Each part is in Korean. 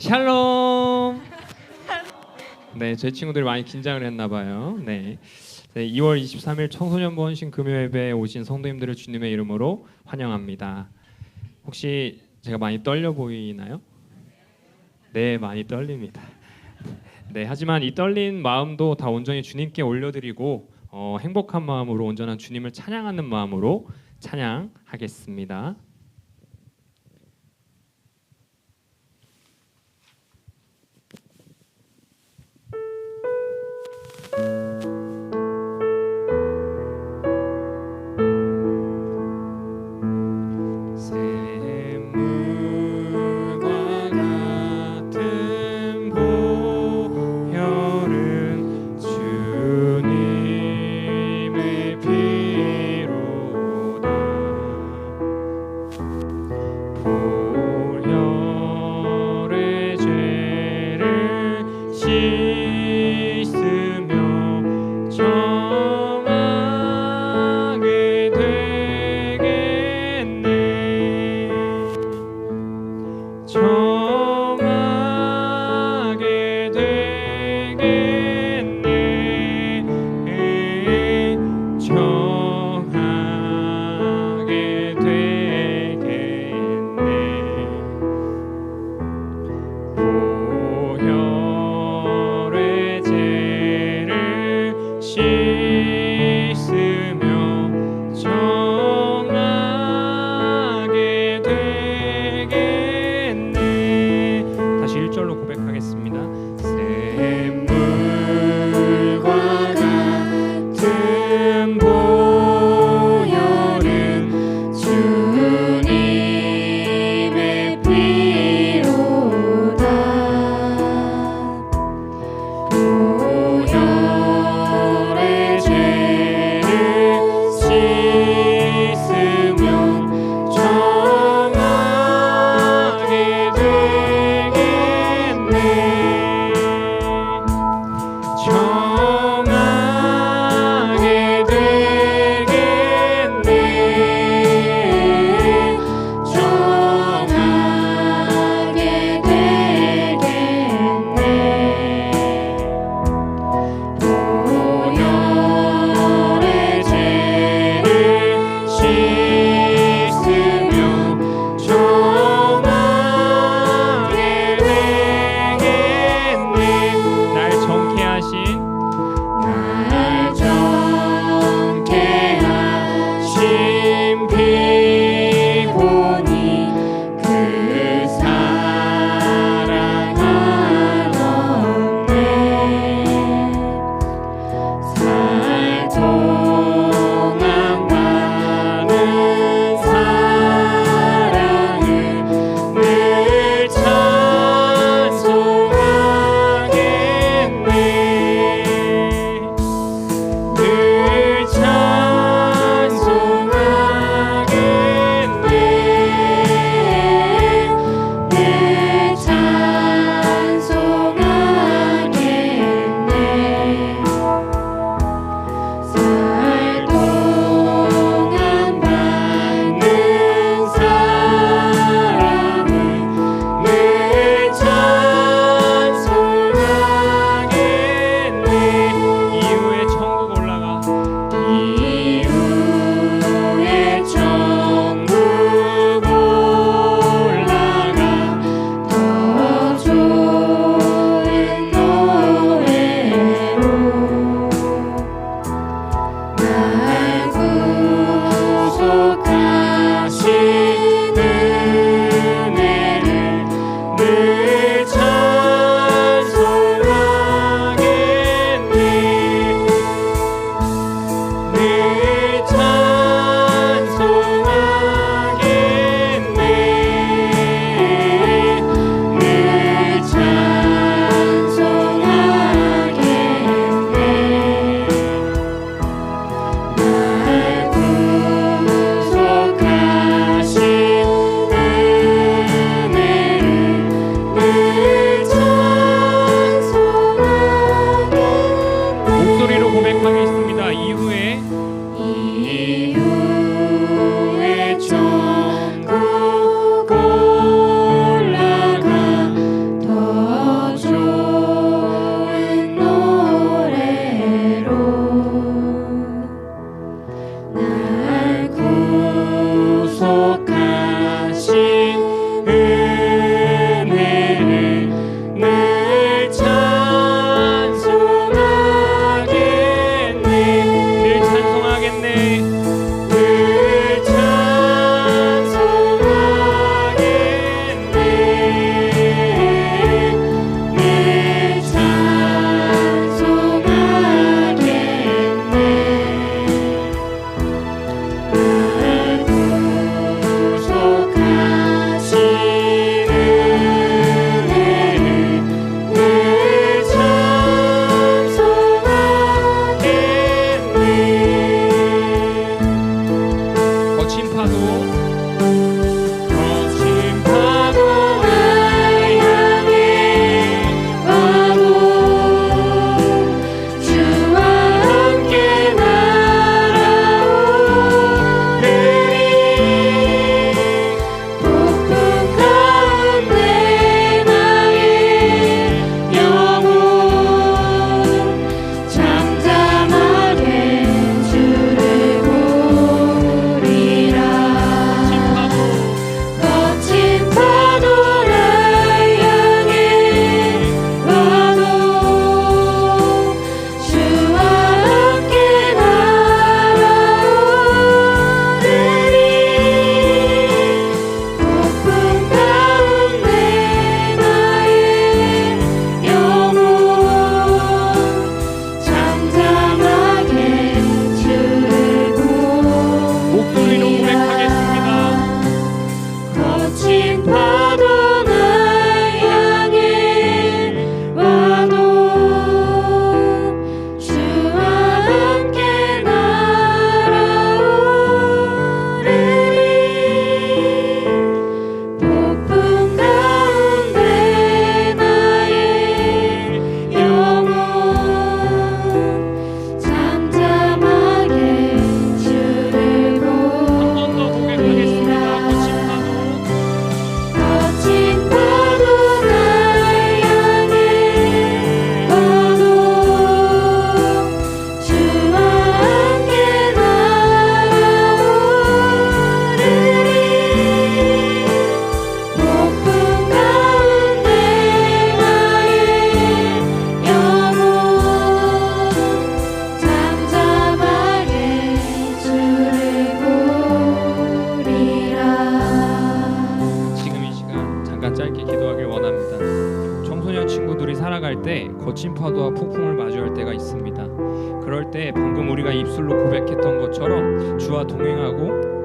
샬롬. 네, 제 친구들이 많이 긴장을 했나 봐요. 네. 네, 2월 23일 청소년 보원신 금요 예배에 오신 성도님들을 주님의 이름으로 환영합니다. 혹시 제가 많이 떨려 보이나요? 네, 많이 떨립니다. 네, 하지만 이 떨린 마음도 다 온전히 주님께 올려드리고 어, 행복한 마음으로 온전한 주님을 찬양하는 마음으로 찬양하겠습니다.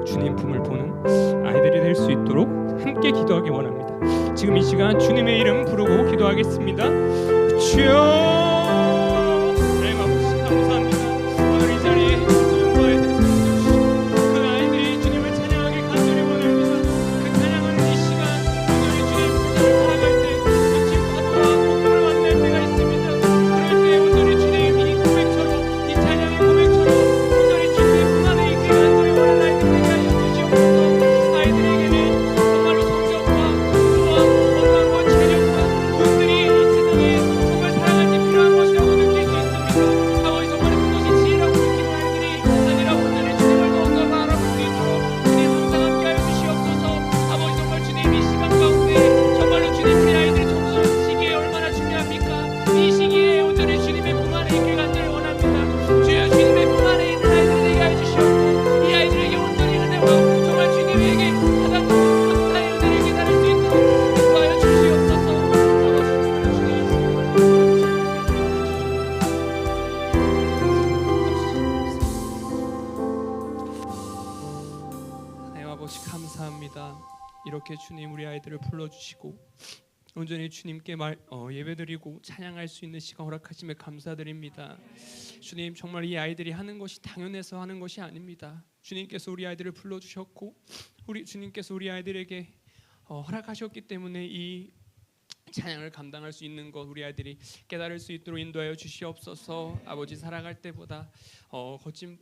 주님 품을 보는 아이들이 될 수 있도록 함께 기도하기 원합니다. 지금 이 시간 주님의 이름 부르고 기도하겠습니다. 주여 하나님 아버지 감사합니다. 온전히 주님께 말 어, 예배드리고 찬양할 수 있는 시간 허락하심에 감사드립니다. 주님 정말 이 아이들이 하는 것이 당연해서 하는 것이 아닙니다. 주님께서 우리 아이들을 불러 주셨고 우리 주님께서 우리 아이들에게 어, 허락하셨기 때문에 이 찬양을 감당할 수 있는 것 우리 아이들이 깨달을 수 있도록 인도하여 주시옵소서. 아버지 살아갈 때보다 어, 거친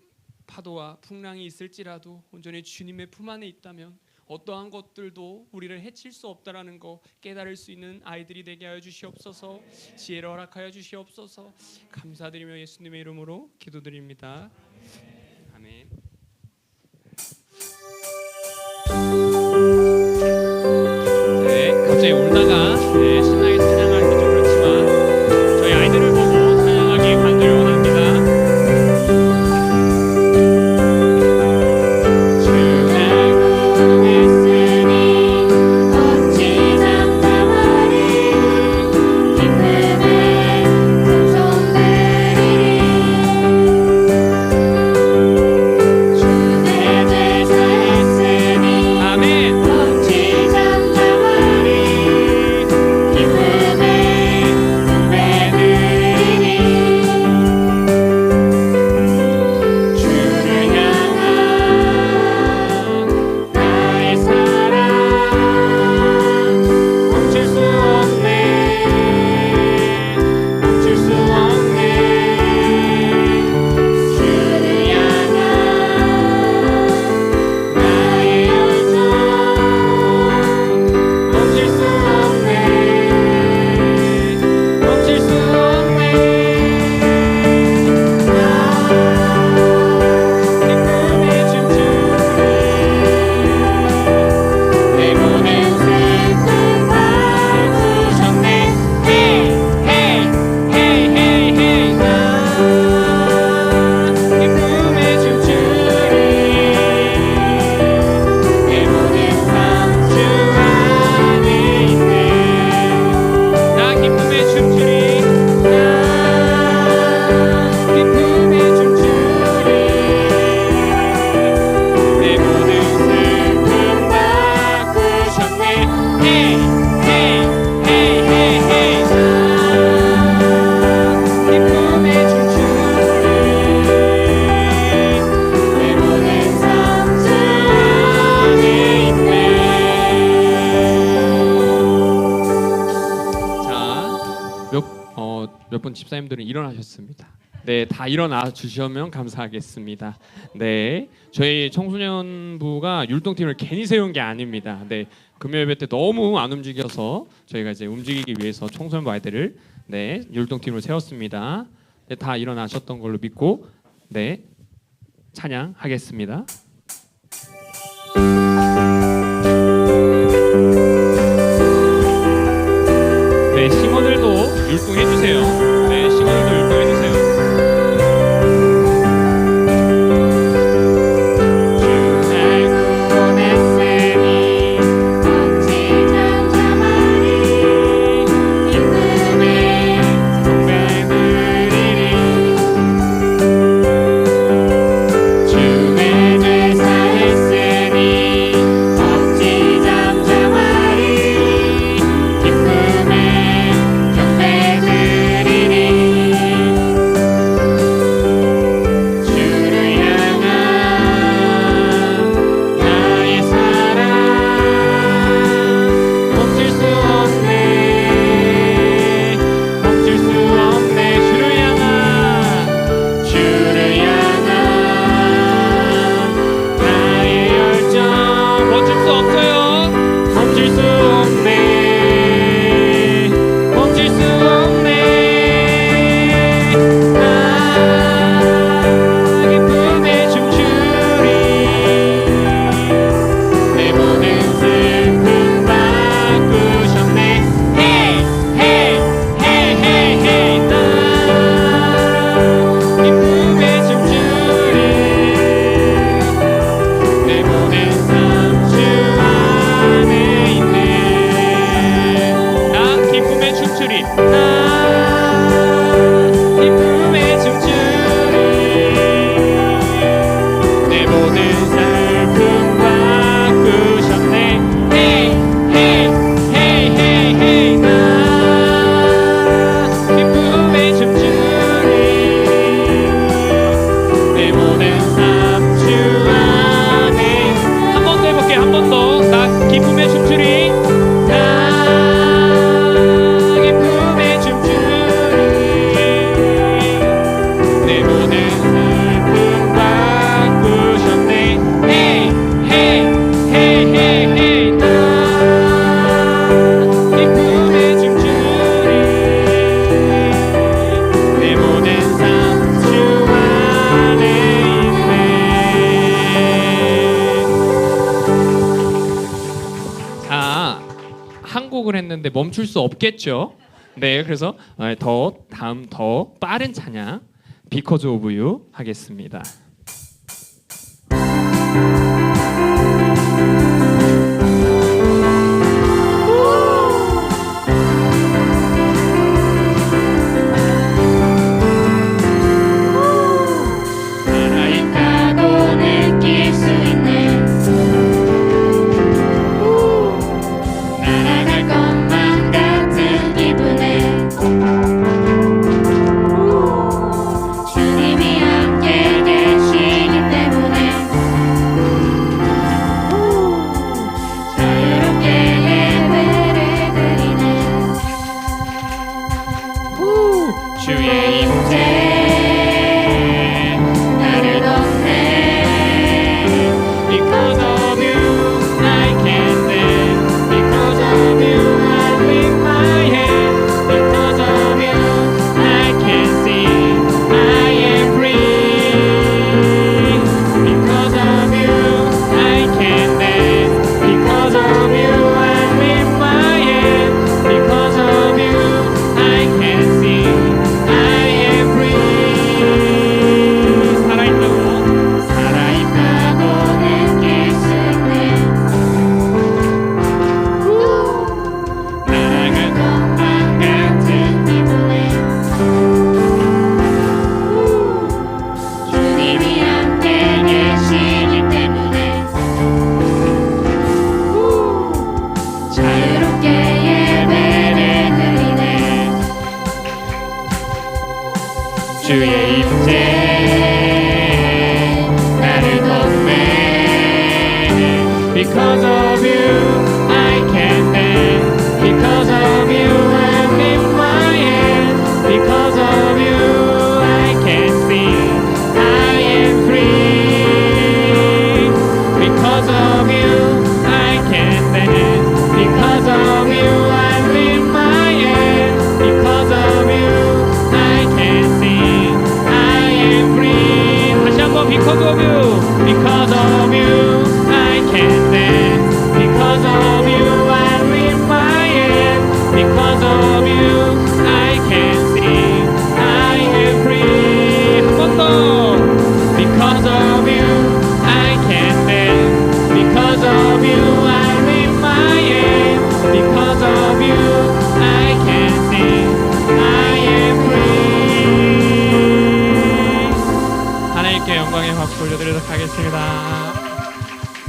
파도와 풍랑이 있을지라도 온전히 주님의 품 안에 있다면 어떠한 것들도 우리를 해칠 수 없다라는 거 깨달을 수 있는 아이들이 되게 하여 주시옵소서. 지혜를 허락하여 주시옵소서. 감사드리며 예수님의 이름으로 기도드립니다. 아멘 집사님들은 일어나셨습니다. 네, 다 일어나 주시면 감사하겠습니다. 네, 저희 청소년부가 율동팀을 괜히 세운 게 아닙니다. 네, 금요 예배 때 너무 안 움직여서 저희가 이제 움직이기 위해서 청소년부 아이들을 네 율동팀으로 세웠습니다. 네, 다 일어나셨던 걸로 믿고 네 찬양하겠습니다. 수 없겠죠. 네, 그래서 어, 더 다음 더 빠른 찬양 Because of You 하겠습니다.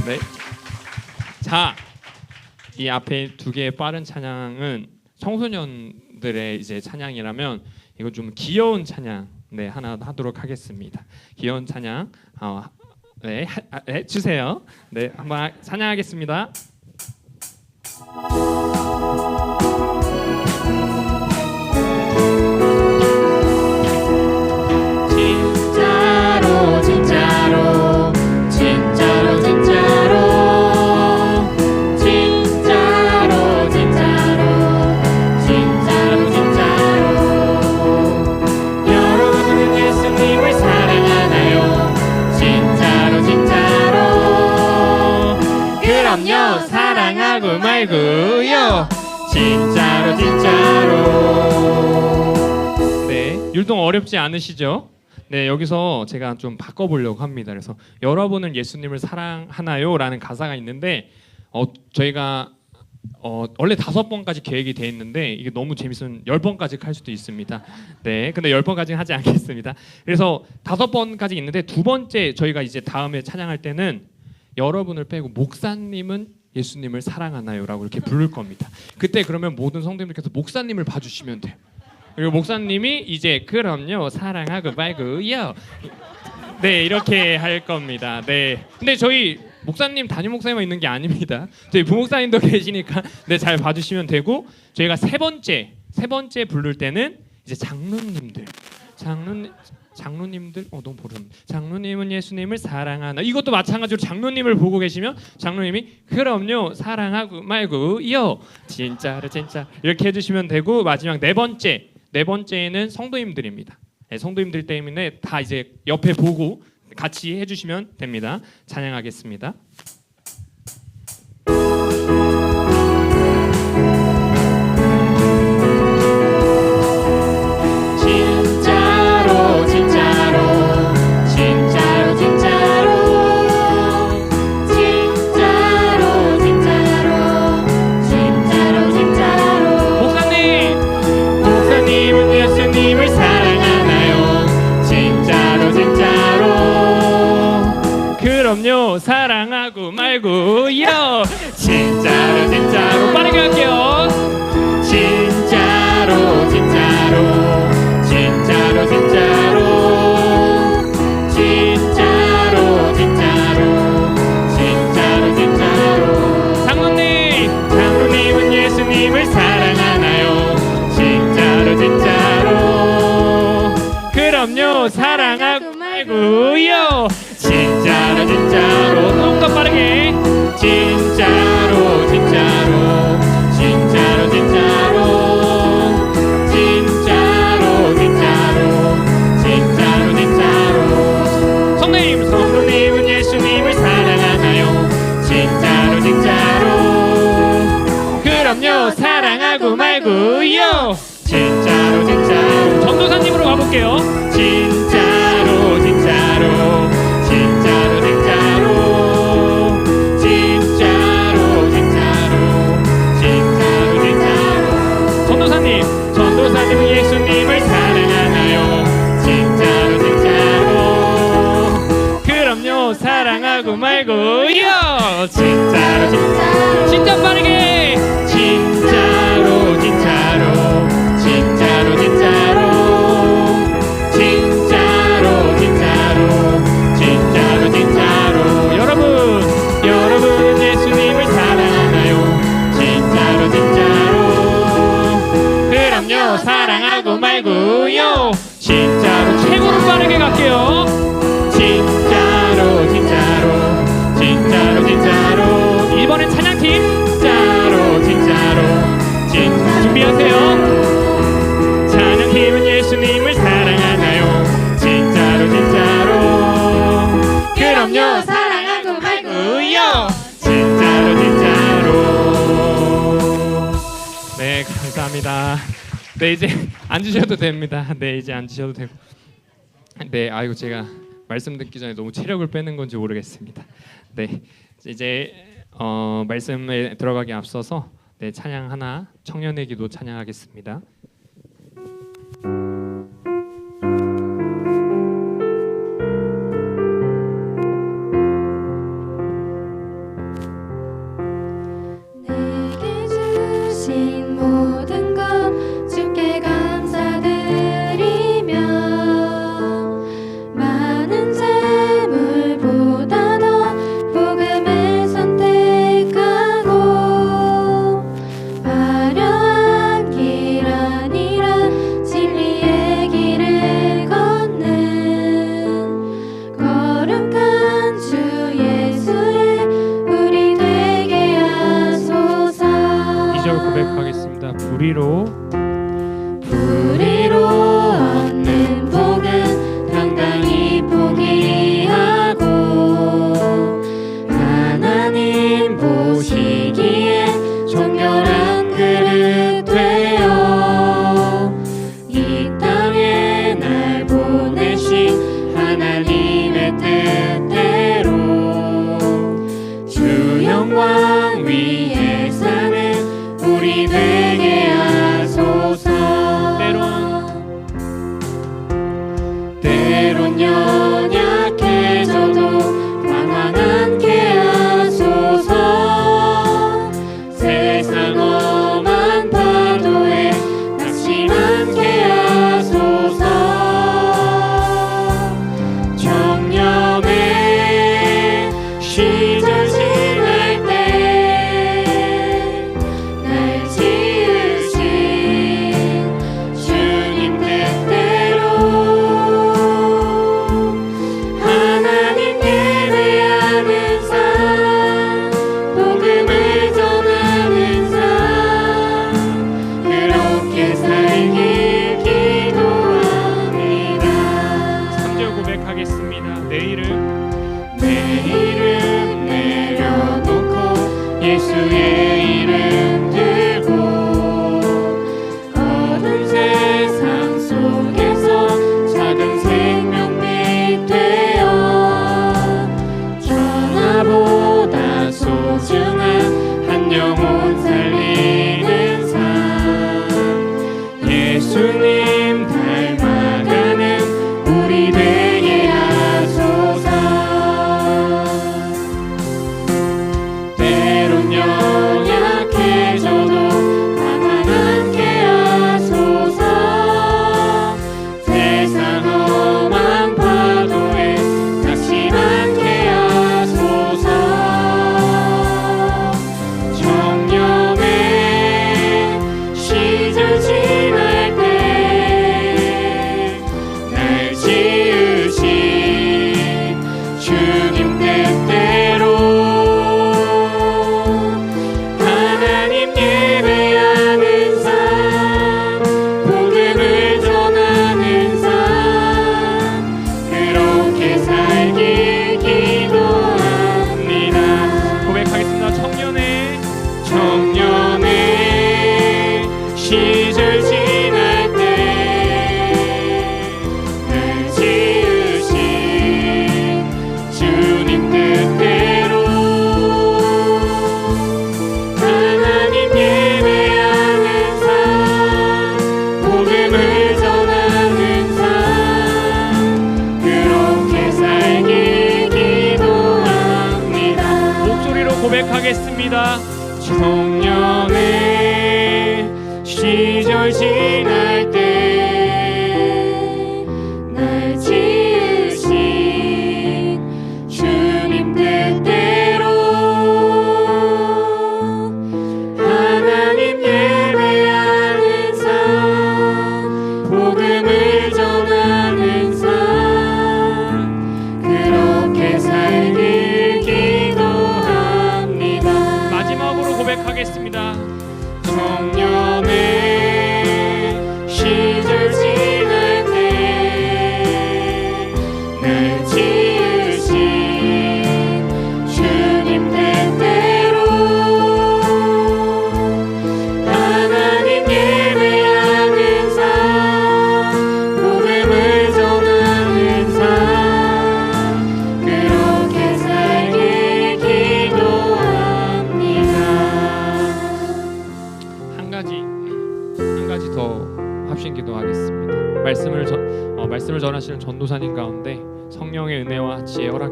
네. 자, 이 앞에 두 개의 빠른 찬양은 청소년들의 이제 찬양이라면 이거 좀 귀여운 찬양 네 하나 하도록 하겠습니다. 귀여운 찬양 어, 네, 하, 아, 네 주세요. 네 한번 찬양하겠습니다. 말고요 진짜로 진짜로 네 율동 어렵지 않으시죠? 네 여기서 제가 좀 바꿔보려고 합니다 그래서 여러분은 예수님을 사랑하나요?라는 가사가 있는데 어 저희가 어 원래 다섯 번까지 계획이 돼 있는데 이게 너무 재밌으면 열 번까지 할 수도 있습니다. 네, 근데 열 번까지는 하지 않겠습니다. 그래서 다섯 번까지 있는데 두 번째 저희가 이제 다음에 찬양할 때는 여러분을 빼고 목사님은 예수님을 사랑하나요라고 이렇게 부를 겁니다. 그때 그러면 모든 성도님들께서 목사님을 봐주시면 돼요. 그리고 목사님이 이제 그럼요 사랑하고 말고요. 네 이렇게 할 겁니다. 네. 근데 저희 목사님 담임 목사님만 있는 게 아닙니다. 저희 부목사님도 계시니까 네잘 봐주시면 되고 저희가 세 번째 세 번째 부를 때는 이제 장로님들 장로 장로님들 어 너무 모르는 장로님은 예수님을 사랑하나 이것도 마찬가지로 장로님을 보고 계시면 장로님이 그럼요 사랑하고 말고요 진짜로 진짜 이렇게 해주시면 되고 마지막 네 번째 네 번째는 성도님들입니다. 네, 성도님들 때문에 다 이제 옆에 보고 같이 해주시면 됩니다. 찬양하겠습니다. 볼게요. 감사합니다. 네 이제 앉으셔도 됩니다. 네 이제 앉으셔도 되고. 네 아이고 제가 말씀 듣기 전에 너무 체력을 빼는 건지 모르겠습니다. 네 이제 어, 말씀에 들어가기 앞서서 네 찬양 하나 청년의 기도 찬양하겠습니다. 위로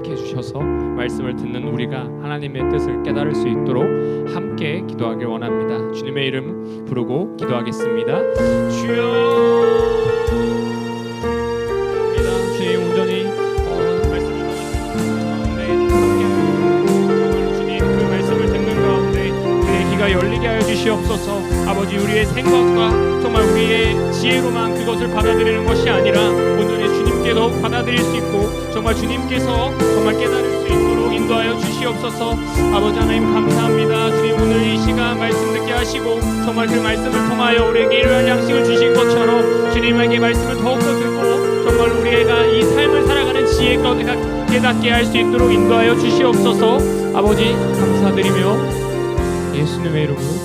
허락해 주셔서 말씀을 듣는 우리가 하나님의 뜻을 깨달을 수 있도록 함께 기도하길 원합니다. 주님의 이름 부르고 기도하겠습니다. 주여! 정말 주님 그 아버지 우리의 생각과 정말 우리의 지혜로만 그것을 받아들이는 것이 아니라 온전히 주 님께서 받아들일 수 있고 정말 주님께서 정말 깨달을 수 있도록 인도하여 주시옵소서. 아버지 하나님 감사합니다. 주님 오늘 이 시간 말씀 듣게 하시고 정말 그 말씀을 통하여 우리에게 일용할 양식을 주신 것처럼 주님에게 말씀을 더욱더 듣고 정말 우리가 이 삶을 살아가는 지혜가 깨닫게 할 수 있도록 인도하여 주시옵소서. 아버지 감사드리며 예수님의 이름으로